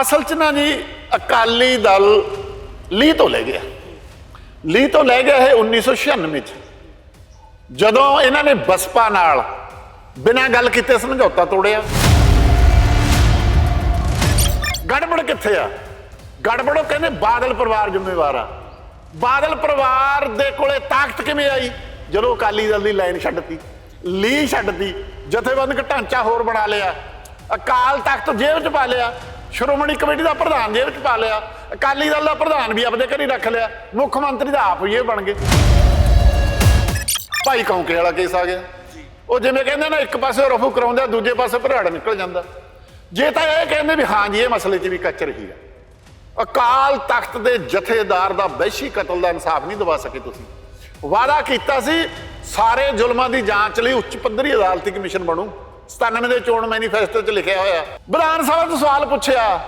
ਅਸਲ 'ਚ ਨਾ ਜੀ, ਅਕਾਲੀ ਦਲ ਲੀਹ ਤੋਂ ਲੈ ਗਿਆ। ਲੀਹ ਤੋਂ ਲੈ ਗਿਆ ਇਹ 1996 ਚ। ਜਦੋਂ ਇਹਨਾਂ ਨੇ ਬਸਪਾ ਨਾਲ ਬਿਨਾਂ ਗੱਲ ਕੀਤੇ ਸਮਝੌਤਾ ਤੋੜਿਆ। ਗੜਬੜ ਕਿੱਥੇ ਆ? ਗੜਬੜ ਉਹ ਕਹਿੰਦੇ ਬਾਦਲ ਪਰਿਵਾਰ ਜ਼ਿੰਮੇਵਾਰ ਆ। ਬਾਦਲ ਪਰਿਵਾਰ ਦੇ ਕੋਲੇ ਤਾਕਤ ਕਿਵੇਂ ਆਈ? ਜਦੋਂ ਅਕਾਲੀ ਦਲ ਦੀ ਲਾਈਨ ਛੱਡਤੀ ਲੀ ਛੱਡਤੀ, ਜਥੇਬੰਦਕ ਢਾਂਚਾ ਹੋਰ ਬਣਾ ਲਿਆ, ਅਕਾਲ ਤਖਤ ਜੇਬ 'ਚ ਪਾ ਲਿਆ। ਸ਼੍ਰੋਮਣੀ ਕਮੇਟੀ ਦਾ ਪ੍ਰਧਾਨ ਜੇਬ 'ਚ ਪਾ ਲਿਆ। ਅਕਾਲੀ ਦਲ ਦਾ ਪ੍ਰਧਾਨ ਵੀ ਆਪਦੇ ਘਰ ਹੀ ਰੱਖ ਲਿਆ। ਮੁੱਖ ਮੰਤਰੀ ਦਾ ਆਪ ਹੀ ਇਹ ਬਣ ਗਏ। ਭਾਈ ਕੌਂਕੇ ਵਾਲਾ ਕੇਸ ਆ ਗਿਆ। ਉਹ ਜਿਵੇਂ ਕਹਿੰਦੇ ਨਾ, ਇੱਕ ਪਾਸੇ ਰਫੂ ਕਰਾਉਂਦਾ, ਦੂਜੇ ਪਾਸੇ ਭਰਾੜ ਨਿਕਲ ਜਾਂਦਾ। ਜੇ ਤਾਂ ਇਹ ਕਹਿੰਦੇ ਵੀ ਹਾਂ ਜੀ, ਇਹ ਮਸਲੇ 'ਚ ਵੀ ਕੱਚ ਰਹੀ ਆ। ਅਕਾਲ ਤਖਤ ਦੇ ਜਥੇਦਾਰ ਦਾ ਵੈਸ਼ੀ ਕਤਲ ਦਾ ਇਨਸਾਫ ਨਹੀਂ ਦਵਾ ਸਕੇ ਤੁਸੀਂ। ਵਾਅਦਾ ਕੀਤਾ ਸੀ, ਸਾਰੇ ਜ਼ੁਲਮਾਂ ਦੀ ਜਾਂਚ ਲਈ ਉੱਚ ਪੱਧਰੀ ਅਦਾਲਤੀ ਕਮਿਸ਼ਨ ਬਣੂ। 97 ਦੇ ਚੋਣ ਮੈਨੀਫੈਸਟੋ 'ਚ ਲਿਖਿਆ ਹੋਇਆ। ਵਿਧਾਨ ਸਭਾ ਤੋਂ ਸਵਾਲ ਪੁੱਛਿਆ।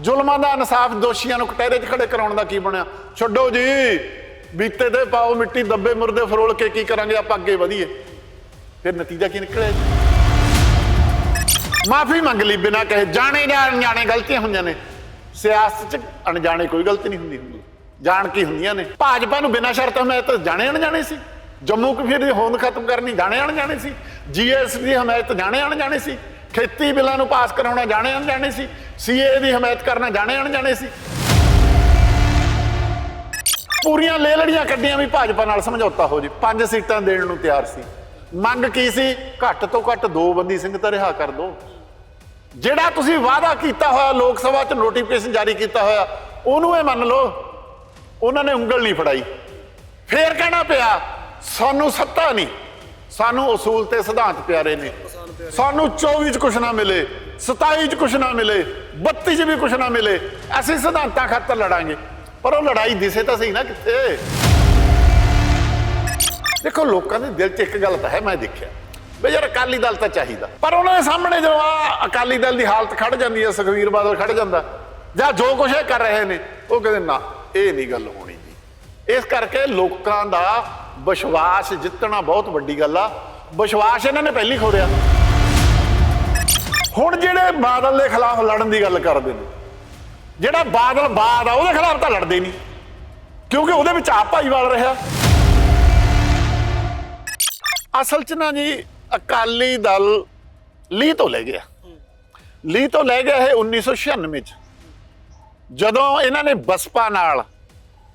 ਜ਼ੁਲਮਾਂ ਦਾ ਇਨਸਾਫ ਦੋਸ਼ੀਆਂ ਨੂੰ ਕਟਹਿਰੇ 'ਚ ਖੜੇ ਕਰਾਉਣ ਦਾ ਕੀ ਬਣਿਆ? ਛੱਡੋ ਜੀ, ਬੀਤੇ ਤੇ ਪਾਓ ਮਿੱਟੀ, ਦੱਬੇ ਮੁਰਦੇ ਫਰੋਲ ਕੇ ਕੀ ਕਰਾਂਗੇ, ਆਪਾਂ ਅੱਗੇ ਵਧੀਏ। ਫਿਰ ਨਤੀਜਾ ਕੀ ਨਿਕਲਿਆ ਮਾਫੀ ਮੰਗ ਲਈ ਬਿਨਾਂ ਕਹੇ। ਜਾਣੇ ਜਾਂ ਅਣਜਾਣੇ ਗਲਤੀਆਂ ਹੁੰਦੀਆਂ ਨੇ। ਸਿਆਸਤ 'ਚ ਅਣਜਾਣੇ ਕੋਈ ਗਲਤੀ ਨਹੀਂ ਹੁੰਦੀ ਹੁੰਦੀ। ਜਾਣ ਕੀ ਹੁੰਦੀਆਂ ਨੇ। ਭਾਜਪਾ ਨੂੰ ਬਿਨਾਂ ਮੈਂ ਤਾਂ ਜਾਣੇ ਅਣਜਾਣੇ ਸੀ। ਜੰਮੂ ਕਸ਼ਮੀਰ ਦੀ ਹੋਂਦ ਖਤਮ ਕਰਨੀ, ਜਾਣੇ ਅਣਜਾਣੇ ਸੀ। ਜੀਐਸ ਦੀ ਹਮਾਇਤ ਜਾਣੇ ਅਣਜਾਣੇ ਸੀ। ਖੇਤੀ ਬਿੱਲਾਂ ਨੂੰ ਪਾਸ ਕਰਾਉਣਾ ਜਾਣੇ ਅਣਜਾਣੇ ਸੀ। ਸੀਏ ਦੀ ਹਮਾਇਤ ਕਰਨਾ ਜਾਣੇ ਅਣਜਾਣੇ ਸੀ। ਪੂਰੀਆਂ ਲੈ ਲੜੀਆਂ ਕੱਢੀਆਂ ਵੀ ਭਾਜਪਾ ਨਾਲ ਸਮਝੌਤਾ ਹੋ ਜੇ। ਪੰਜ ਸੀਟਾਂ ਦੇਣ ਨੂੰ ਤਿਆਰ ਸੀ। ਮੰਗ ਕੀ ਸੀ? ਘੱਟ ਤੋਂ ਘੱਟ ਦੋ ਬੰਦੀ ਸਿੰਘ ਤਾਂ ਰਿਹਾ ਕਰ ਦੋ। ਜਿਹੜਾ ਤੁਸੀਂ ਵਾਅਦਾ ਕੀਤਾ ਹੋਇਆ, ਲੋਕ ਸਭਾ 'ਚ ਨੋਟੀਫਿਕੇਸ਼ਨ ਜਾਰੀ ਕੀਤਾ ਹੋਇਆ, ਉਹਨੂੰ ਇਹ ਮੰਨ ਲਓ, ਉਹਨਾਂ ਨੇ ਉਂਗਲ ਨਹੀਂ ਫੜਾਈ। ਫੇਰ ਕਹਿਣਾ ਪਿਆ, ਸਾਨੂੰ ਸੱਤਾ ਨਹੀਂ। ਸਾਨੂੰ ਅਸੂਲ ਤੇ ਸਿਧਾਂਤ ਪਿਆਰੇ ਨੇ। ਸਾਨੂੰ 24 ਚ ਕੁਛ ਨਾ ਮਿਲੇ 27 ਚ ਕੁਛ ਨਾ ਮਿਲੇ 32 ਚ ਵੀ ਕੁਛ ਨਾ ਮਿਲੇ, ਅਸੀਂ ਸਿਧਾਂਤਾਂ ਖਾਤਰ ਲੜਾਂਗੇ। ਪਰ ਉਹ ਲੜਾਈ ਦਿਸੇ ਤਾਂ ਸਹੀ ਨਾ ਕਿੱਥੇ? ਦੇਖੋ, ਲੋਕਾਂ ਦੇ ਦਿਲ 'ਚ ਇੱਕ ਗੱਲ ਤਾਂ ਹੈ, ਮੈਂ ਦੇਖਿਆ। ਵੀ ਯਾਰ ਅਕਾਲੀ ਦਲ ਤਾਂ ਚਾਹੀਦਾ। ਪਰ ਉਹਨਾਂ ਦੇ ਸਾਹਮਣੇ ਜਦੋਂ ਆ ਅਕਾਲੀ ਦਲ ਦੀ ਹਾਲਤ ਖੜ ਜਾਂਦੀ ਹੈ, ਸੁਖਵੀਰ ਬਾਦਲ ਖੜ ਜਾਂਦਾ, ਜਾਂ ਜੋ ਕੁਛ ਇਹ ਕਰ ਰਹੇ ਨੇ, ਉਹ ਕਹਿੰਦੇ, ਨਾ, ਇਹ ਨਹੀਂ ਗੱਲ ਹੋਣੀ। ਇਸ ਕਰਕੇ ਲੋਕਾਂ ਦਾ ਵਿਸ਼ਵਾਸ ਜਿੱਤਣਾ ਬਹੁਤ ਵੱਡੀ ਗੱਲ ਆ। ਵਿਸ਼ਵਾਸ ਇਹਨਾਂ ਨੇ ਪਹਿਲੀ ਖੋਰਿਆ ਹੁਣ ਜਿਹੜੇ ਬਾਦਲ ਦੇ ਖਿਲਾਫ ਲੜਨ ਦੀ ਗੱਲ ਕਰਦੇ ਨੇ, ਜਿਹੜਾ ਬਾਦਲ ਬਾਦ ਆ, ਉਹਦੇ ਖਿਲਾਫ ਤਾਂ ਲੜਦੇ ਨਹੀਂ, ਕਿਉਂਕਿ ਉਹਦੇ ਵਿੱਚ ਆਪ ਭਾਈਵਾਲ ਰਿਹਾ। ਅਸਲ 'ਚ ਨਾ ਜੀ, ਅਕਾਲੀ ਦਲ ਲੀਹ ਤੋਂ ਲੈ ਗਿਆ। ਲੀਹ ਤੋਂ ਲੈ ਗਿਆ ਇਹ 1996 ਚ। ਜਦੋਂ ਇਹਨਾਂ ਨੇ ਬਸਪਾ ਨਾਲ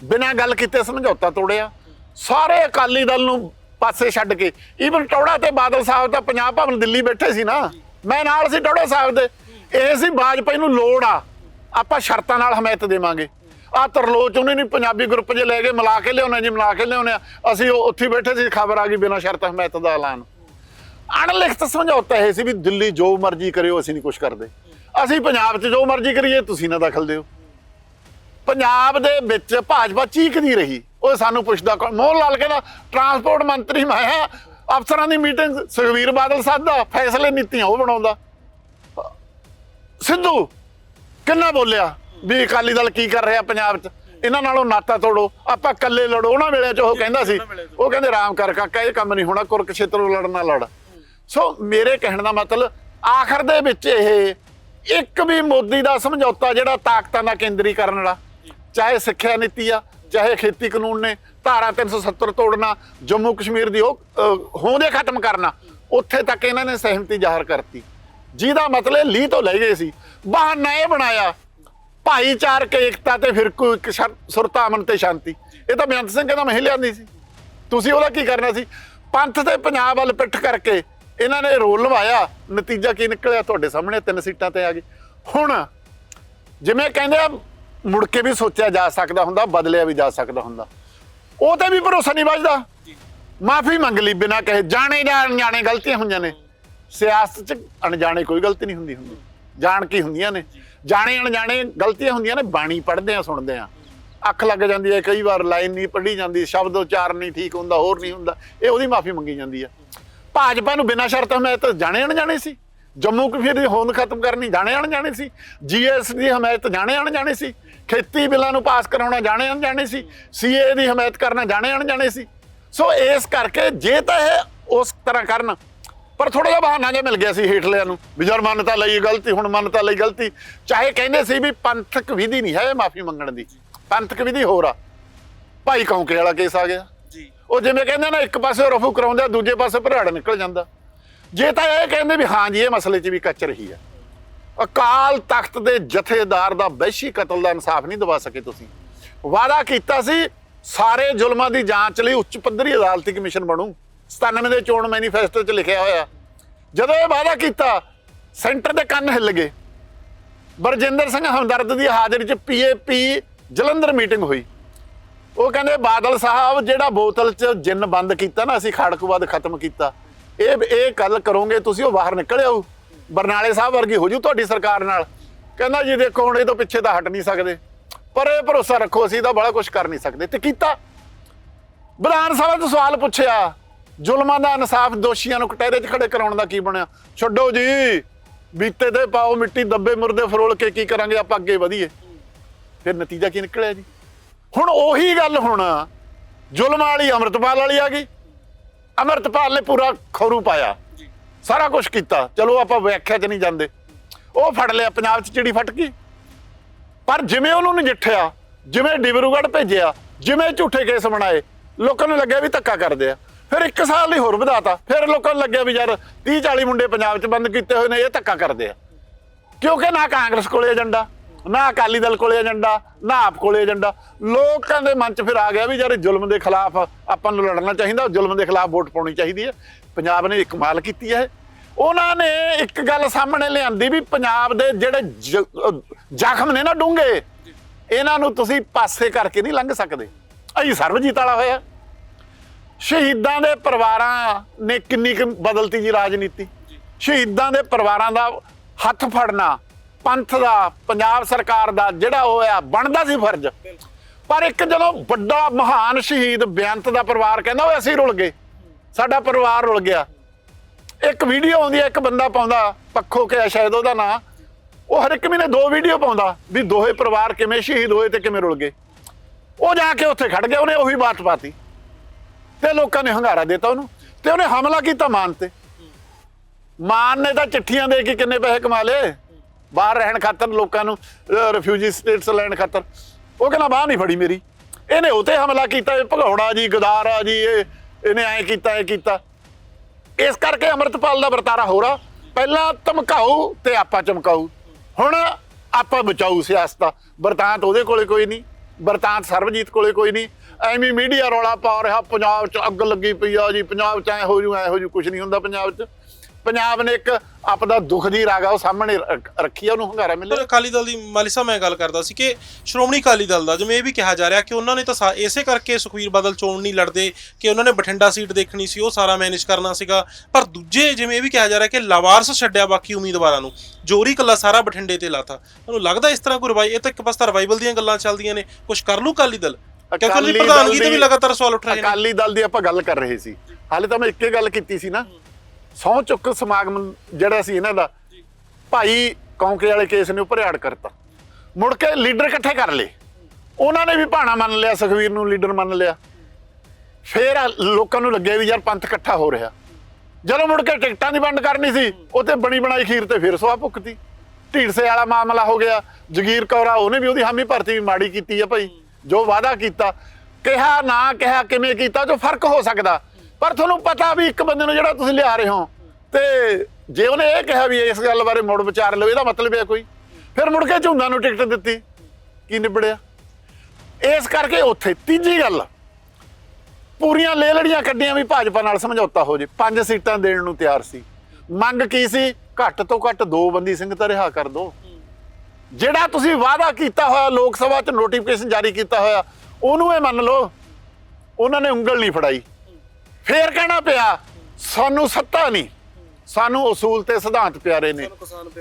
ਬਿਨਾਂ ਗੱਲ ਕੀਤੇ ਸਮਝੌਤਾ ਤੋੜਿਆ। ਸਾਰੇ ਅਕਾਲੀ ਦਲ ਨੂੰ ਪਾਸੇ ਛੱਡ ਕੇ ਈਵਨ ਟੌੜਾ ਤੇ ਬਾਦਲ ਸਾਹਿਬ ਤਾਂ ਪੰਜਾਬ ਭਵਨ ਦਿੱਲੀ ਬੈਠੇ ਸੀ ਨਾ, ਮੈਂ ਨਾਲ ਸੀ ਟੌੜਾ ਸਾਹਿਬ ਦੇ। ਇਹ ਸੀ ਬਾਜਪਾਈ ਨੂੰ ਲੋੜ ਆ, ਆਪਾਂ ਸ਼ਰਤਾਂ ਨਾਲ ਹਮਾਇਤ ਦੇਵਾਂਗੇ। ਆ ਤਰਲੋਚ, ਉਹਨੇ ਨਹੀਂ ਪੰਜਾਬੀ ਗਰੁੱਪ ਜੇ ਲੈ ਕੇ ਮਿਲਾ ਕੇ ਲਿਆਉਣਾ ਜੀ, ਮਿਲਾ ਕੇ ਲਿਆਉਣੇ ਆ, ਅਸੀਂ ਉਹ ਉੱਥੇ ਬੈਠੇ ਸੀ, ਖਬਰ ਆ ਗਈ ਬਿਨਾਂ ਸ਼ਰਤ ਹਮਾਇਤ ਦਾ ਐਲਾਨ। ਅਣਲਿਖਤ ਸਮਝੌਤਾ ਇਹ ਸੀ ਵੀ ਦਿੱਲੀ ਜੋ ਮਰਜ਼ੀ ਕਰਿਓ, ਅਸੀਂ ਨਹੀਂ ਕੁਝ ਕਰਦੇ। ਅਸੀਂ ਪੰਜਾਬ 'ਚ ਜੋ ਮਰਜ਼ੀ ਕਰੀਏ, ਤੁਸੀਂ ਨਾ ਦਖਲ ਦਿਓ। ਪੰਜਾਬ ਦੇ ਵਿੱਚ ਭਾਜਪਾ ਚੀਕਦੀ ਰਹੀ। ਉਹ ਸਾਨੂੰ ਪੁੱਛਦਾ ਕੌਣ? ਮੋਹਨ ਲਾਲ ਕਹਿੰਦਾ ਟਰਾਂਸਪੋਰਟ ਮੰਤਰੀ ਮੈਂ ਹਾਂ। ਅਫਸਰਾਂ ਦੀ ਮੀਟਿੰਗ ਸੁਖਵੀਰ ਬਾਦਲ ਸਾਹਿਬ ਦਾ ਫੈਸਲੇ ਨੀਤੀਆਂ ਉਹ ਬਣਾਉਂਦਾ। ਸਿੱਧੂ ਕਿੰਨਾ ਬੋਲਿਆ ਵੀ ਅਕਾਲੀ ਦਲ ਕੀ ਕਰ ਰਿਹਾ ਪੰਜਾਬ 'ਚ? ਇਹਨਾਂ ਨਾਲੋਂ ਨਾਤਾ ਤੋੜੋ। ਆਪਾਂ ਇਕੱਲੇ ਲੜੋ। ਉਹਨਾਂ ਵੇਲੇ 'ਚ ਉਹ ਕਹਿੰਦਾ ਸੀ ਉਹ ਕਹਿੰਦੇ ਰਾਮ ਕਰ ਕਾਕਾ ਇਹ ਕੰਮ ਨਹੀਂ ਹੋਣਾ। ਕੁਰਕਸ਼ੇਤਰ ਲੜਨਾ ਲੜ। ਸੋ ਮੇਰੇ ਕਹਿਣ ਦਾ ਮਤਲਬ ਆਖਰ ਦੇ ਵਿੱਚ ਇਹ ਇੱਕ ਵੀ ਮੋਦੀ ਦਾ ਸਮਝੌਤਾ ਜਿਹੜਾ ਤਾਕਤਾਂ ਦਾ ਕੇਂਦਰੀਕਰਨ ਵਾਲਾ ਚਾਹੇ ਸਿੱਖਿਆ ਨੀਤੀ ਆ ਚਾਹੇ ਖੇਤੀ ਕਾਨੂੰਨ ਨੇ ਧਾਰਾ 370 ਤੋੜਨਾ ਜੰਮੂ ਕਸ਼ਮੀਰ ਦੀ ਉਹ ਅਹ, ਹੋਂਦੇ ਖਤਮ ਕਰਨਾ ਉੱਥੇ ਤੱਕ ਇਹਨਾਂ ਨੇ ਸਹਿਮਤੀ ਜ਼ਾਹਰ ਕਰਤੀ। ਜਿਹਦਾ ਮਤਲਬ ਲੀਹ ਤੋਂ ਲੈ ਗਏ ਸੀ। ਬਹਾਨਾ ਇਹ ਬਣਾਇਆ ਭਾਈਚਾਰਕ ਏਕਤਾ ਤੇ ਫਿਰ ਕੋਈ ਸੁਰਤਾ ਅਮਨ ਤੇ ਸ਼ਾਂਤੀ। ਇਹ ਤਾਂ ਬੇਅੰਤ ਸਿੰਘ ਕਹਿੰਦਾ ਮੈਂ ਹੀ ਲਿਆਂਦੀ ਸੀ। ਤੁਸੀਂ ਉਹਦਾ ਕੀ ਕਰਨਾ ਸੀ? ਪੰਥ ਤੇ ਪੰਜਾਬ ਵੱਲ ਪਿੱਠ ਕਰਕੇ ਇਹਨਾਂ ਨੇ ਰੋਲ ਲਵਾਇਆ। ਨਤੀਜਾ ਕੀ ਨਿਕਲਿਆ? ਤੁਹਾਡੇ ਸਾਹਮਣੇ ਤਿੰਨ ਸੀਟਾਂ ਤੇ ਆ ਗਏ। ਹੁਣ ਜਿਵੇਂ ਕਹਿੰਦੇ ਆ ਮੁੜ ਕੇ ਵੀ ਸੋਚਿਆ ਜਾ ਸਕਦਾ ਹੁੰਦਾ, ਬਦਲਿਆ ਵੀ ਜਾ ਸਕਦਾ ਹੁੰਦਾ। ਉਹ ਤੇ ਵੀ ਭਰੋਸਾ ਨਹੀਂ ਵੱਜਦਾ। ਮਾਫੀ ਮੰਗ ਲਈ ਬਿਨਾਂ ਕਹੇ। ਜਾਣੇ ਜਾਂ ਅਣਜਾਣੇ ਗਲਤੀਆਂ ਹੁੰਦੀਆਂ ਨੇ। ਸਿਆਸਤ 'ਚ ਅਣਜਾਣੇ ਕੋਈ ਗਲਤੀ ਨਹੀਂ ਹੁੰਦੀ ਹੁੰਦੀ। ਜਾਣ ਕੀ ਹੁੰਦੀਆਂ ਨੇ। ਜਾਣੇ ਅਣਜਾਣੇ ਗਲਤੀਆਂ ਹੁੰਦੀਆਂ ਨੇ, ਬਾਣੀ ਪੜ੍ਹਦੇ ਆ, ਸੁਣਦੇ ਆ। ਅੱਖ ਲੱਗ ਜਾਂਦੀ ਹੈ, ਕਈ ਵਾਰ ਲਾਈਨ ਨਹੀਂ ਪੜ੍ਹੀ ਜਾਂਦੀ, ਸ਼ਬਦ ਉਚਾਰਨ ਨਹੀਂ ਠੀਕ ਹੁੰਦਾ, ਹੋਰ ਨਹੀਂ ਹੁੰਦਾ। ਇਹ ਉਹਦੀ ਮਾਫੀ ਮੰਗੀ ਜਾਂਦੀ ਆ। ਭਾਜਪਾ ਨੂੰ ਬਿਨਾਂ ਸ਼ਰਤ ਹਮਾਇਤ ਜਾਣੇ ਅਣਜਾਣੇ ਸੀ। ਜੰਮੂ ਕਸ਼ਮੀਰ ਦੀ ਹੋਂਦ ਖਤਮ ਕਰਨੀ ਜਾਣੇ ਅਣਜਾਣੇ ਸੀ? ਜੀਐਸ ਦੀ ਹਮਾਇਤ ਜਾਣੇ ਅਣਜਾਣੇ ਸੀ? ਖੇਤੀ ਬਿੱਲਾਂ ਨੂੰ ਪਾਸ ਕਰਾਉਣਾ ਜਾਣੇ ਅਣਜਾਣੇ ਸੀ? ਸੀਏ ਦੀ ਹਮਾਇਤ ਕਰਨਾ ਜਾਣੇ ਅਣਜਾਣੇ ਸੀ? ਸੋ ਇਸ ਕਰਕੇ ਜੇ ਤਾਂ ਇਹ ਉਸ ਤਰ੍ਹਾਂ ਕਰਨ ਪਰ ਥੋੜਾ ਜਿਹਾ ਬਹਾਨਾ ਜਿਹਾ ਮਿਲ ਗਿਆ ਸੀ ਹੇਠਲਿਆਂ ਨੂੰ ਵੀ ਯਾਰ ਮੰਨਤਾ ਲਈ ਗਲਤੀ ਹੁਣ ਮੰਨਤਾ ਲਈ ਗਲਤੀ। ਚਾਹੇ ਕਹਿੰਦੇ ਸੀ ਵੀ ਪੰਥਕ ਵਿਧੀ ਨਹੀਂ ਹੈ ਇਹ ਮਾਫੀ ਮੰਗਣ ਦੀ। ਪੰਥਕ ਵਿਧੀ ਹੋਰ ਆ। ਭਾਈ ਕੌਂਕੇ ਵਾਲਾ ਕੇਸ ਆ ਗਿਆ। ਜੀ। ਉਹ ਜਿਵੇਂ ਕਹਿੰਦੇ ਨਾ ਇੱਕ ਪਾਸੇ ਰਫੂ ਕਰਾਉਂਦੇ ਆ, ਦੂਜੇ ਪਾਸੇ ਭਰਾੜ ਨਿਕਲ ਜਾਂਦਾ। ਜੇ ਤਾਂ ਇਹ ਕਹਿੰਦੇ ਵੀ ਹਾਂ ਜੀ, ਇਹ ਮਸਲੇ 'ਚ ਵੀ ਕੱਚ ਰਹੀ ਹੈ। ਅਕਾਲ ਤਖਤ ਦੇ ਜਥੇਦਾਰ ਦਾ ਵਹਿਸ਼ੀ ਕਤਲ ਦਾ ਇਨਸਾਫ ਨਹੀਂ ਦਵਾ ਸਕੇ ਤੁਸੀਂ। ਵਾਅਦਾ ਕੀਤਾ ਸੀ, ਸਾਰੇ ਜ਼ੁਲਮਾਂ ਦੀ ਜਾਂਚ ਲਈ ਉੱਚ ਪੱਧਰੀ ਅਦਾਲਤੀ ਕਮਿਸ਼ਨ ਬਣੂ। 97 ਦੇ ਚੋਣ ਮੈਨੀਫੈਸਟੋ 'ਚ ਲਿਖਿਆ ਹੋਇਆ। ਜਦੋਂ ਇਹ ਵਾਅਦਾ ਕੀਤਾ, ਸੈਂਟਰ ਦੇ ਕੰਨ ਹਿੱਲ ਗਏ। ਬਰਜਿੰਦਰ ਸਿੰਘ ਹਮਦਰਦ ਦੀ ਹਾਜ਼ਰੀ 'ਚ ਪੀਏਪੀ ਜਲੰਧਰ ਮੀਟਿੰਗ ਹੋਈ। ਉਹ ਕਹਿੰਦੇ, ਬਾਦਲ ਸਾਹਿਬ ਜਿਹੜਾ ਬੋਤਲ 'ਚ ਜਿੰਨ ਬੰਦ ਕੀਤਾ ਨਾ, ਅਸੀਂ ਖਾੜਕੂ ਖੜਕੂਵਾਦ ਖਤਮ ਕੀਤਾ। ਇਹ ਇਹ ਗੱਲ ਕਰੋਗੇ, ਤੁਸੀਂ ਉਹ ਬਾਹਰ ਨਿਕਲ ਆਓ। ਬਰਨਾਲੇ ਸਾਹਿਬ ਵਰਗੀ ਹੋ ਜੂ ਤੁਹਾਡੀ ਸਰਕਾਰ ਨਾਲ। ਕਹਿੰਦਾ ਜੀ, ਦੇਖੋ, ਹੁਣ ਇਹ ਤੋਂ ਪਿੱਛੇ ਤਾਂ ਹਟ ਨਹੀਂ ਸਕਦੇ। ਪਰ ਇਹ ਭਰੋਸਾ ਰੱਖੋ, ਅਸੀਂ ਤਾਂ ਬੜਾ ਕੁਝ ਕਰ ਨਹੀਂ ਸਕਦੇ। ਤੇ ਕੀਤਾ। ਵਿਧਾਨ ਸਭਾ ਤੋਂ ਸਵਾਲ ਪੁੱਛਿਆ। ਜ਼ੁਲਮਾਂ ਦਾ ਇਨਸਾਫ ਦੋਸ਼ੀਆਂ ਨੂੰ ਕਟਹਿਰੇ 'ਚ ਖੜੇ ਕਰਾਉਣ ਦਾ ਕੀ ਬਣਿਆ? ਛੱਡੋ ਜੀ। ਬੀਤੇ ਤੇ ਪਾਓ ਮਿੱਟੀ, ਦੱਬੇ ਮੁਰਦੇ ਫਰੋਲ ਕੇ ਕੀ ਕਰਾਂਗੇ, ਆਪਾਂ ਅੱਗੇ ਵਧੀਏ। ਫਿਰ ਨਤੀਜਾ ਕੀ ਨਿਕਲਿਆ ਜੀ? ਹੁਣ ਉਹੀ ਗੱਲ ਹੁਣ। ਜ਼ੁਲਮ ਵਾਲੀ ਅੰਮ੍ਰਿਤਪਾਲ ਵਾਲੀ ਆ ਗਈ। ਅੰਮ੍ਰਿਤਪਾਲ ਨੇ ਪੂਰਾ ਖਰੂ ਪਾਇਆ। ਸਾਰਾ ਕੁਝ ਕੀਤਾ। ਚਲੋ ਆਪਾਂ ਵਿਆਖਿਆ 'ਚ ਨਹੀਂ ਜਾਂਦੇ। ਉਹ ਫੜ ਲਿਆ ਪੰਜਾਬ 'ਚ ਚਿੜੀ ਫਟ ਗਈ ਪਰ ਜਿਵੇਂ ਉਹਨੂੰ ਨਜਿੱਠਿਆ ਜਿਵੇਂ ਡਿਬਰੂਗੜ੍ਹ ਭੇਜਿਆ ਜਿਵੇਂ ਝੂਠੇ ਕੇਸ ਬਣਾਏ ਲੋਕਾਂ ਨੂੰ ਲੱਗਿਆ ਵੀ ਧੱਕਾ ਕਰਦੇ ਆ। ਫਿਰ ਇੱਕ ਸਾਲ ਲਈ ਹੋਰ ਵਧਾਤਾ। ਫਿਰ ਲੋਕਾਂ ਨੂੰ ਲੱਗਿਆ ਵੀ ਯਾਰ 30 40 ਮੁੰਡੇ ਪੰਜਾਬ 'ਚ ਬੰਦ ਕੀਤੇ ਹੋਏ ਨੇ ਇਹ ਧੱਕਾ ਕਰਦੇ ਆ। ਕਿਉਂਕਿ ਨਾ ਕਾਂਗਰਸ ਕੋਲੇ ਏਜੰਡਾ। ਨਾ ਅਕਾਲੀ ਦਲ ਕੋਲੇ ਏਜੰਡਾ, ਨਾ ਆਪ ਕੋਲੇ ਏਜੰਡਾ। ਲੋਕਾਂ ਦੇ ਮਨ 'ਚ ਫਿਰ ਆ ਗਿਆ ਵੀ ਯਾਰ ਜ਼ੁਲਮ ਦੇ ਖਿਲਾਫ ਆਪਾਂ ਨੂੰ ਲੜਨਾ ਚਾਹੀਦਾ, ਜ਼ੁਲਮ ਦੇ ਖਿਲਾਫ ਵੋਟ ਪਾਉਣੀ ਚਾਹੀਦੀ ਹੈ। ਪੰਜਾਬ ਨੇ ਇੱਕ ਕਮਾਲ ਕੀਤੀ ਹੈ। ਉਹਨਾਂ ਨੇ ਇੱਕ ਗੱਲ ਸਾਹਮਣੇ ਲਿਆਂਦੀ ਵੀ ਪੰਜਾਬ ਦੇ ਜਿਹੜੇ ਜ਼ਖਮ ਨੇ ਨਾ ਡੂੰਘੇ, ਇਹਨਾਂ ਨੂੰ ਤੁਸੀਂ ਪਾਸੇ ਕਰਕੇ ਨਹੀਂ ਲੰਘ ਸਕਦੇ। ਅਈ ਸਰਬਜੀਤ ਵਾਲਾ ਹੋਇਆ। ਸ਼ਹੀਦਾਂ ਦੇ ਪਰਿਵਾਰਾਂ ਨੇ ਕਿੰਨੀ ਕੁ ਬਦਲਤੀ ਜੀ ਰਾਜਨੀਤੀ। ਸ਼ਹੀਦਾਂ ਦੇ ਪਰਿਵਾਰਾਂ ਦਾ ਹੱਥ ਫੜਨਾ ਪੰਥ ਦਾ, ਪੰਜਾਬ ਸਰਕਾਰ ਦਾ ਜਿਹੜਾ ਉਹ ਆ, ਬਣਦਾ ਸੀ ਫਰਜ਼। ਪਰ ਇੱਕ ਜਦੋਂ ਵੱਡਾ ਮਹਾਨ ਸ਼ਹੀਦ ਬੇਅੰਤ ਦਾ ਪਰਿਵਾਰ ਕਹਿੰਦਾ ਓਏ ਅਸੀਂ ਰੁਲ ਗਏ, ਸਾਡਾ ਪਰਿਵਾਰ ਰੁਲ ਗਿਆ। ਇੱਕ ਵੀਡੀਓ ਆਉਂਦੀ ਹੈ ਇੱਕ ਬੰਦਾ ਪਾਉਂਦਾ, ਪੱਖੋ ਕਿ ਸ਼ਾਇਦ ਉਹਦਾ ਨਾਂ, ਉਹ ਹਰ ਇੱਕ ਮਹੀਨੇ ਦੋ ਵੀਡੀਓ ਪਾਉਂਦਾ ਵੀ ਦੋਹੇ ਪਰਿਵਾਰ ਕਿਵੇਂ ਸ਼ਹੀਦ ਹੋਏ ਤੇ ਕਿਵੇਂ ਰੁਲ ਗਏ। ਉਹ ਜਾ ਕੇ ਉੱਥੇ ਖੜ ਗਿਆ, ਉਹਨੇ ਉਹੀ ਬਾਤ ਪਾਤੀ। ਤੇ ਲੋਕਾਂ ਨੇ ਹੰਗਾਰਾ ਦਿੱਤਾ ਉਹਨੂੰ, ਤੇ ਉਹਨੇ ਹਮਲਾ ਕੀਤਾ ਮਾਨ ਤੇ। ਮਾਨ ਨੇ ਤਾਂ ਚਿੱਠੀਆਂ ਦੇ ਕੇ ਕਿੰਨੇ ਪੈਸੇ ਕਮਾ ਲਏ। ਬਾਹਰ ਰਹਿਣ ਖਾਤਰ ਲੋਕਾਂ ਨੂੰ ਰਿਫਿਊਜੀ ਸਟੇਟਸ ਲੈਣ ਖਾਤਰ। ਉਹ ਕਹਿੰਦਾ, ਬਾਹ ਨਹੀਂ ਫੜੀ ਮੇਰੀ। ਇਹਨੇ ਉਤੇ ਹਮਲਾ ਕੀਤਾ, ਇਹ ਭਗੌੜਾ ਜੀ, ਗਦਾਰ ਆ ਜੀ, ਇਹ, ਇਹਨੇ ਐ ਕੀਤਾ, ਇਹ ਕੀਤਾ। ਇਸ ਕਰਕੇ ਅਮਰਤਪਾਲ ਦਾ ਵਰਤਾਰਾ ਹੋ ਰਿਹਾ। ਪਹਿਲਾਂ ਧਮਕਾਊ ਤੇ ਆਪਾਂ ਚਮਕਾਊ। ਹੁਣ ਆਪਾਂ ਬਚਾਊ ਸਿਆਸਤ ਦਾ। ਵਰਤਾਂਤ ਉਹਦੇ ਕੋਲੇ ਕੋਈ ਨਹੀਂ। ਵਰਤਾਂਤ ਸਰਬਜੀਤ ਕੋਲੇ ਕੋਈ ਨਹੀਂ। ਐਵੇਂ ਮੀਡੀਆ ਰੌਲਾ ਪਾ ਰਿਹਾ, ਪੰਜਾਬ 'ਚ ਅੱਗ ਲੱਗੀ ਪਈ ਆ ਜੀ, ਪੰਜਾਬ 'ਚ ਐ ਹੋ ਜੂ, ਐ ਹੋ ਜੂ। ਕੁਝ ਨਹੀਂ ਹੁੰਦਾ ਪੰਜਾਬ 'ਚ। ਪੰਜਾਬ ਨੇ ਇੱਕ ਆਪਦਾ ਦੁੱਖ ਦੀ ਰਾਗਾ ਉਹ ਸਾਹਮਣੇ ਰੱਖ- ਆ ਉਹਨੂੰ ਹੰਗਾਰਾ ਮਿਲਿਆ। ਅਕਾਲੀ ਦਲ ਦੀ ਮਾਲੀ ਸਾਹਿਬ ਮੈਂ ਗੱਲ ਕਰਦਾ ਸੀ ਕਿ ਸ਼੍ਰੋਮਣੀ ਅਕਾਲੀ ਦਲ ਦਾ ਜਿਵੇਂ ਇਹ ਵੀ ਕਿਹਾ ਜਾ ਰਿਹਾ ਕਿ ਉਹਨਾਂ ਨੇ ਤਾਂ ਇਸੇ ਕਰਕੇ ਸੁਖਵੀਰ ਬਾਦਲ ਚੋਣ ਨਹੀਂ ਲੜਦੇ ਕਿ ਉਹਨਾਂ ਨੇ ਬਠਿੰਡਾ ਸੀਟ ਦੇਖਣੀ ਸੀ ਉਹ ਸਾਰਾ ਮੈਨੇਜ ਕਰਨਾ ਸੀਗਾ। ਪਰ ਦੂਜੇ ਜਿਵੇਂ ਇਹ ਵੀ ਕਿਹਾ ਜਾ ਰਿਹਾ ਕਿ ਲਵਾਰਸ ਛੱਡਿਆ ਬਾਕੀ ਉਮੀਦਵਾਰਾਂ ਨੂੰ ਜੋਰੀ ਕੱਲਾ ਸਾਰਾ ਬਠਿੰਡੇ ਤੇ ਲਾਤਾ। ਤੁਹਾਨੂੰ ਲੱਗਦਾ ਇਸ ਤਰ੍ਹਾਂ ਕੋਈ ਰਵਾਈ ਇਹ ਤਾਂ ਇੱਕ ਪਾਸੇ ਰਿਵਾਈਵਲ ਦੀਆਂ ਗੱਲਾਂ ਚੱਲਦੀਆਂ ਨੇ ਕੁਝ ਕਰ ਲੂ ਅਕਾਲੀ ਦਲ? ਕਿਉਂਕਿ ਪ੍ਰਧਾਨਗੀ ਤੇ ਵੀ ਲਗਾਤਾਰ ਸਵਾਲ ਉੱਠ ਰਹੇ ਨੇ। ਅਕਾਲੀ ਦਲ ਦੀ ਆਪਾਂ ਗੱਲ ਕਰ ਰਹੇ ਸੀ। ਹਾਲੇ ਤਾਂ ਮੈਂ ਇੱਕੇ ਗੱਲ ਕੀਤੀ ਸੀ ਨਾ। ਸਹੁੰ ਚੁੱਕ ਸਮਾਗਮ ਜਿਹੜਾ ਸੀ ਇਹਨਾਂ ਦਾ ਭਾਈ ਕੌਂਕੇ ਵਾਲੇ ਕੇਸ ਨੇ ਉੱਪਰ ਆੜ ਕਰਤਾ। ਮੁੜ ਕੇ ਲੀਡਰ ਇਕੱਠੇ ਕਰ ਲਏ। ਉਹਨਾਂ ਨੇ ਵੀ ਭਾਣਾ ਮੰਨ ਲਿਆ ਸੁਖਵੀਰ ਨੂੰ ਲੀਡਰ ਮੰਨ ਲਿਆ। ਫੇਰ ਲੋਕਾਂ ਨੂੰ ਲੱਗਿਆ ਵੀ ਯਾਰ ਪੰਥ ਇਕੱਠਾ ਹੋ ਰਿਹਾ। ਜਦੋਂ ਮੁੜ ਕੇ ਟਿਕਟਾਂ ਦੀ ਵੰਡ ਕਰਨੀ ਸੀ ਉਹ ਤੇ ਬਣੀ ਬਣਾਈ ਖੀਰ ਤੇ ਫਿਰ ਸਵਾ ਭੁੱਕਤੀ ਢੀਡਸੇ ਵਾਲਾ ਮਾਮਲਾ ਹੋ ਗਿਆ ਜਗੀਰ ਕੌਰਾ ਉਹਨੇ ਵੀ ਉਹਦੀ ਹਾਮੀ ਭਰਤੀ ਵੀ ਮਾੜੀ ਕੀਤੀ ਆ ਭਾਈ। ਜੋ ਵਾਅਦਾ ਕੀਤਾ ਕਿਹਾ ਨਾ ਕਿਹਾ ਕਿਵੇਂ ਕੀਤਾ ਜੋ ਫ਼ਰਕ ਹੋ ਸਕਦਾ। ਪਰ ਤੁਹਾਨੂੰ ਪਤਾ ਵੀ ਇੱਕ ਬੰਦੇ ਨੂੰ ਜਿਹੜਾ ਤੁਸੀਂ ਲਿਆ ਰਹੇ ਹੋ ਤੇ ਜੇ ਉਹਨੇ ਇਹ ਕਿਹਾ ਵੀ ਇਸ ਗੱਲ ਬਾਰੇ ਮੁੜ ਵਿਚਾਰ ਲਓ ਇਹਦਾ ਮਤਲਬ ਹੈ ਕੋਈ। ਫਿਰ ਮੁੜ ਕੇ ਝੁੰਦਾ ਨੂੰ ਟਿਕਟ ਦਿੱਤੀ। ਕੀ ਨਿਬੜਿਆ? ਇਸ ਕਰਕੇ ਉੱਥੇ ਤੀਜੀ ਗੱਲ, ਪੂਰੀਆਂ ਲੇਲੜੀਆਂ ਕੱਢੀਆਂ ਵੀ ਭਾਜਪਾ ਨਾਲ ਸਮਝੌਤਾ ਹੋ ਜੇ। ਪੰਜ ਸੀਟਾਂ ਦੇਣ ਨੂੰ ਤਿਆਰ ਸੀ। ਮੰਗ ਕੀ ਸੀ? ਘੱਟ ਤੋਂ ਘੱਟ ਦੋ ਬੰਦੀ ਸਿੰਘ ਤਾਂ ਰਿਹਾ ਕਰ ਦੋ। ਜਿਹੜਾ ਤੁਸੀਂ ਵਾਅਦਾ ਕੀਤਾ ਹੋਇਆ, ਲੋਕ ਸਭਾ 'ਚ ਨੋਟੀਫਿਕੇਸ਼ਨ ਜਾਰੀ ਕੀਤਾ ਹੋਇਆ, ਉਹਨੂੰ ਇਹ ਮੰਨ ਲਓ, ਉਹਨਾਂ ਨੇ ਉਂਗਲ ਨਹੀਂ ਫੜਾਈ। ਫੇਰ ਕਹਿਣਾ ਪਿਆ, ਸਾਨੂੰ ਸੱਤਾ ਨਹੀਂ। ਸਾਨੂੰ ਉਸੂਲ ਤੇ ਸਿਧਾਂਤ ਪਿਆਰੇ ਨੇ।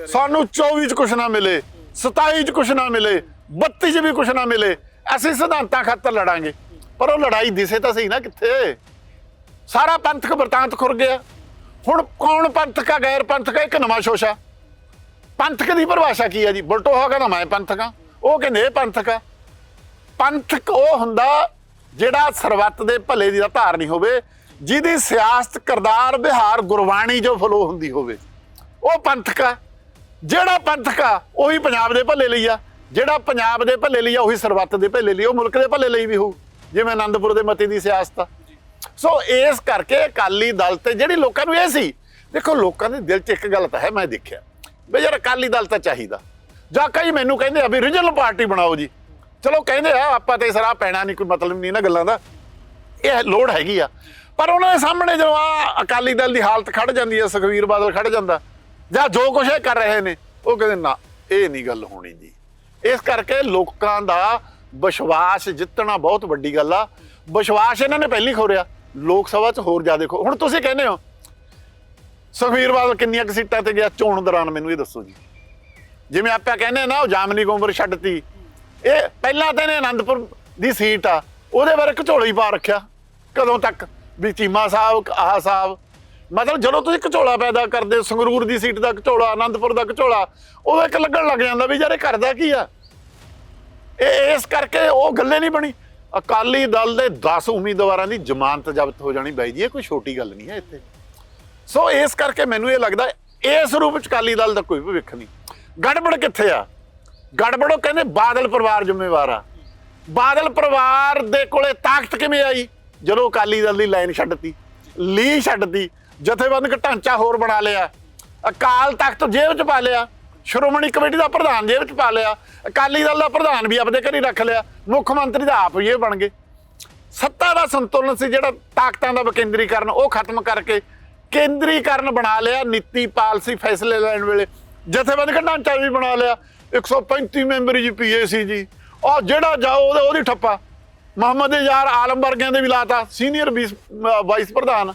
ਸਾਨੂੰ 24 ਚ ਕੁਛ ਨਾ ਮਿਲੇ 27 ਚ ਕੁਛ ਨਾ ਮਿਲੇ 32 ਚ ਵੀ ਕੁਛ ਨਾ ਮਿਲੇ ਅਸੀਂ ਸਿਧਾਂਤਾਂ ਖਾਤਰ ਲੜਾਂਗੇ। ਪਰ ਉਹ ਲੜਾਈ ਦਿਸੇ ਤਾਂ ਸਹੀ ਨਾ ਕਿੱਥੇ? ਸਾਰਾ ਪੰਥਕ ਵਰਤਾਂਤ ਖੁਰ ਗਿਆ। ਹੁਣ ਕੌਣ ਪੰਥਕ ਆ ਗੈਰ ਪੰਥਕ ਇੱਕ ਨਵਾਂ ਸ਼ੋਸ਼ਾ? ਪੰਥਕ ਦੀ ਪਰਿਭਾਸ਼ਾ ਕੀ ਹੈ ਜੀ? ਬੁਲਟੋ ਹੋ ਕਹਿੰਦਾ ਮੈਂ ਪੰਥਕ ਆ। ਉਹ ਕਹਿੰਦੇ ਇਹ ਪੰਥਕ ਆ। ਪੰਥਕ ਉਹ ਹੁੰਦਾ ਜਿਹੜਾ ਸਰਬੱਤ ਦੇ ਭਲੇ ਦੀ ਦਾ ਧਾਰਨੀ ਹੋਵੇ ਜਿਹਦੀ ਸਿਆਸਤ ਕਰਦਾਰ ਵਿਹਾਰ ਗੁਰਬਾਣੀ ਜੋ ਫਲੋ ਹੁੰਦੀ ਹੋਵੇ, ਉਹ ਪੰਥਕ ਆ। ਜਿਹੜਾ ਪੰਥਕ ਆ, ਉਹੀ ਪੰਜਾਬ ਦੇ ਭਲੇ ਲਈ ਆ। ਜਿਹੜਾ ਪੰਜਾਬ ਦੇ ਭਲੇ ਲਈ ਆ, ਉਹੀ ਸਰਬੱਤ ਦੇ ਭਲੇ ਲਈ ਉਹ ਮੁਲਕ ਦੇ ਭਲੇ ਲਈ ਵੀ ਹੋਊ, ਜਿਵੇਂ ਆਨੰਦਪੁਰ ਦੇ ਮਤੇ ਦੀ ਸਿਆਸਤ ਆ। ਸੋ ਇਸ ਕਰਕੇ ਅਕਾਲੀ ਦਲ ਤੇ ਜਿਹੜੀ ਲੋਕਾਂ ਨੂੰ ਇਹ ਸੀ, ਦੇਖੋ ਲੋਕਾਂ ਦੇ ਦਿਲ 'ਚ ਇੱਕ ਗੱਲ ਤਾਂ ਹੈ, ਮੈਂ ਦੇਖਿਆ। ਵੀ ਯਾਰ ਅਕਾਲੀ ਦਲ ਤਾਂ ਚਾਹੀਦਾ। ਜਾਂ ਕਈ ਮੈਨੂੰ ਕਹਿੰਦੇ ਆ ਵੀ ਰੀਜਨਲ ਪਾਰਟੀ ਬਣਾਓ ਜੀ। ਚਲੋ ਕਹਿੰਦੇ ਆ, ਆਪਾਂ ਤੇ ਸਰਾਹ ਪੈਣਾ ਨਹੀਂ, ਕੋਈ ਮਤਲਬ ਨਹੀਂ ਨਾ ਗੱਲਾਂ ਦਾ। ਇਹ ਲੋੜ ਹੈਗੀ ਆ। ਪਰ ਉਹਨਾਂ ਦੇ ਸਾਹਮਣੇ ਜਦੋਂ ਆ ਅਕਾਲੀ ਦਲ ਦੀ ਹਾਲਤ ਖੜ ਜਾਂਦੀ ਹੈ, ਸੁਖਵੀਰ ਬਾਦਲ ਖੜ ਜਾਂਦਾ, ਜਾਂ ਜੋ ਕੁਝ ਇਹ ਕਰ ਰਹੇ ਨੇ, ਉਹ ਕਹਿੰਦੇ ਨਾ, ਇਹ ਨਹੀਂ ਗੱਲ ਹੋਣੀ ਜੀ। ਇਸ ਕਰਕੇ ਲੋਕਾਂ ਦਾ ਵਿਸ਼ਵਾਸ ਜਿੱਤਣਾ ਬਹੁਤ ਵੱਡੀ ਗੱਲ ਆ। ਵਿਸ਼ਵਾਸ ਇਹਨਾਂ ਨੇ ਪਹਿਲੀ ਖੋਰਿਆ, ਲੋਕ ਸਭਾ 'ਚ ਹੋਰ ਜ਼ਿਆਦਾ ਖੋ ਹੁਣ ਤੁਸੀਂ ਕਹਿੰਦੇ ਹੋ, ਸੁਖਵੀਰ ਬਾਦਲ ਕਿੰਨੀਆਂ ਕੁ ਸੀਟਾਂ ਤੇ ਗਿਆ, ਚੋਣ ਦੌਰਾਨ ਮੈਨੂੰ ਇਹ ਦੱਸੋ ਜੀ। ਜਿਵੇਂ ਆਪਾਂ ਕਹਿੰਦੇ ਆ ਨਾ, ਉਹ ਜਾਮਨੀ ਉਮਰ ਛੱਡਤੀ। ਇਹ ਪਹਿਲਾਂ ਤਾਂ ਇਹਨੇ ਆਨੰਦਪੁਰ ਦੀ ਸੀਟ ਆ, ਉਹਦੇ ਬਾਰੇ ਘਚੋਲਾ ਹੀ ਪਾ ਰੱਖਿਆ, ਕਦੋਂ ਤੱਕ? ਵੀ ਚੀਮਾ ਸਾਹਿਬ ਆਹ ਸਾਹਿਬ। ਮਤਲਬ ਜਦੋਂ ਤੁਸੀਂ ਘਚੋਲਾ ਪੈਦਾ ਕਰਦੇ ਹੋ, ਸੰਗਰੂਰ ਦੀ ਸੀਟ ਦਾ ਘਚੋਲਾ ਆਨੰਦਪੁਰ ਦਾ ਘਚੋਲਾ ਉਹ ਇੱਕ ਲੱਗਣ ਲੱਗ ਜਾਂਦਾ ਵੀ ਯਾਰ ਇਹ ਕਰਦਾ ਕੀ ਆ? ਇਹ ਇਸ ਕਰਕੇ ਉਹ ਗੱਲੇ ਨਹੀਂ ਬਣੀ। ਅਕਾਲੀ ਦਲ ਦੇ 10 ਉਮੀਦਵਾਰਾਂ ਦੀ ਜ਼ਮਾਨਤ ਜ਼ਬਤ ਹੋ ਜਾਣੀ ਬਾਈ ਜੀ ਇਹ ਕੋਈ ਛੋਟੀ ਗੱਲ ਨਹੀਂ ਹੈ ਇੱਥੇ। ਸੋ ਇਸ ਕਰਕੇ ਮੈਨੂੰ ਇਹ ਲੱਗਦਾ ਇਸ ਰੂਪ ਵਿੱਚ ਅਕਾਲੀ ਦਲ ਦਾ ਕੋਈ ਭਵਿੱਖ ਨਹੀਂ। ਗੜਬੜ ਕਿੱਥੇ ਆ? ਗੜਬੜ ਉਹ ਕਹਿੰਦੇ ਬਾਦਲ ਪਰਿਵਾਰ ਜ਼ਿੰਮੇਵਾਰ ਆ। ਬਾਦਲ ਪਰਿਵਾਰ ਦੇ ਕੋਲੇ ਤਾਕਤ ਕਿਵੇਂ ਆਈ? ਜਦੋਂ ਅਕਾਲੀ ਦਲ ਦੀ ਲਾਈਨ ਛੱਡਤੀ ਲੀ ਛੱਡਤੀ, ਜਥੇਬੰਦਕ ਢਾਂਚਾ ਹੋਰ ਬਣਾ ਲਿਆ, ਅਕਾਲ ਤਖਤ ਜੇਬ 'ਚ ਪਾ ਲਿਆ, ਸ਼੍ਰੋਮਣੀ ਕਮੇਟੀ ਦਾ ਪ੍ਰਧਾਨ ਜੇਬ 'ਚ ਪਾ ਲਿਆ, ਅਕਾਲੀ ਦਲ ਦਾ ਪ੍ਰਧਾਨ ਵੀ ਆਪਦੇ ਘਰ ਰੱਖ ਲਿਆ, ਮੁੱਖ ਮੰਤਰੀ ਦਾ ਆਪ ਹੀ ਇਹ ਬਣ ਗਏ। ਸੱਤਾ ਦਾ ਸੰਤੁਲਨ ਸੀ ਜਿਹੜਾ ਤਾਕਤਾਂ ਦਾ ਵਿਕੇਂਦਰੀਕਰਨ, ਉਹ ਖਤਮ ਕਰਕੇ ਕੇਂਦਰੀਕਰਨ ਬਣਾ ਲਿਆ, ਨੀਤੀ ਪਾਲਸੀ ਫੈਸਲੇ ਲੈਣ ਵੇਲੇ। ਜਥੇਬੰਦਕ ਢਾਂਚਾ ਵੀ ਬਣਾ ਲਿਆ 135 ਮੈਂਬਰੀ ਜੀ ਪੀਏਸੀ ਜੀ, ਔਰ ਜਿਹੜਾ ਜਾਓ ਉਹਦੇ ਉਹਦੀ ਠੱਪਾ। ਮੁਹੰਮਦ ਯਾਰ ਆਲਮ ਵਰਗਿਆਂ ਦੇ ਵੀ ਲਾਤਾ ਸੀਨੀਅਰ ਵਾਈਸ ਪ੍ਰਧਾਨ।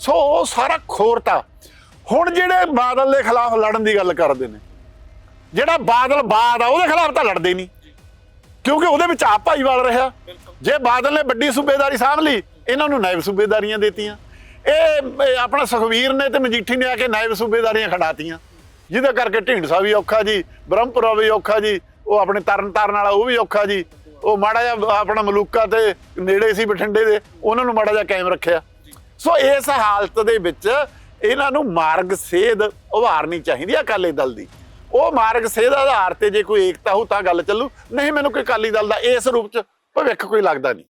ਸੋ ਉਹ ਸਾਰਾ ਖੋਰਤਾ। ਹੁਣ ਜਿਹੜੇ ਬਾਦਲ ਦੇ ਖਿਲਾਫ ਲੜਨ ਦੀ ਗੱਲ ਕਰਦੇ ਨੇ, ਜਿਹੜਾ ਬਾਦਲ ਬਾਦ ਆ, ਉਹਦੇ ਖਿਲਾਫ ਤਾਂ ਲੜਦੇ ਨਹੀਂ। ਕਿਉਂਕਿ ਉਹਦੇ ਵਿੱਚ ਆਪ ਭਾਈਵਾਲ ਰਿਹਾ। ਜੇ ਬਾਦਲ ਨੇ ਵੱਡੀ ਸੂਬੇਦਾਰੀ ਸਾਂਭ ਲਈ, ਇਹਨਾਂ ਨੂੰ ਨਾਇਬ ਸੂਬੇਦਾਰੀਆਂ ਦੇਤੀਆਂ। ਇਹ ਇਹ ਆਪਣਾ ਸੁਖਵੀਰ ਨੇ ਤੇ ਮਜੀਠੀ ਨੇ ਆ ਕੇ ਨਾਇਬ ਸੂਬੇਦਾਰੀਆਂ ਖੜਾਤੀਆਂ। ਜਿਹਦੇ ਕਰਕੇ ਢੀਂਡਸਾ ਵੀ ਔਖਾ ਜੀ, ਬ੍ਰਹਮਪੁਰਾ ਵੀ ਔਖਾ ਜੀ, ਉਹ ਆਪਣੇ ਤਰਨ ਤਾਰਨ ਵਾਲਾ, ਉਹ ਵੀ ਔਖਾ ਜੀ। ਉਹ ਮਾੜਾ ਜਿਹਾ ਆਪਣਾ ਮਲੂਕਾ ਤੇ ਨੇੜੇ ਸੀ ਬਠਿੰਡੇ ਦੇ, ਉਹਨਾਂ ਨੂੰ ਮਾੜਾ ਜਿਹਾ ਕਾਇਮ ਰੱਖਿਆ। ਸੋ ਇਸ ਹਾਲਤ ਦੇ ਵਿੱਚ ਇਹਨਾਂ ਨੂੰ ਮਾਰਗ ਸੇਧ ਉਭਾਰਨੀ ਚਾਹੀਦੀ ਹੈ ਅਕਾਲੀ ਦਲ ਦੀ। ਉਹ ਮਾਰਗ ਸੇਧ ਆਧਾਰ ਤੇ ਜੇ ਕੋਈ ਏਕਤਾ ਹੋ ਤਾਂ ਗੱਲ ਚੱਲੂ, ਨਹੀਂ ਮੈਨੂੰ ਕੋਈ ਅਕਾਲੀ ਦਲ ਦਾ ਇਸ ਰੂਪ ਚ ਭਵਿੱਖ ਕੋਈ ਲੱਗਦਾ ਨਹੀਂ।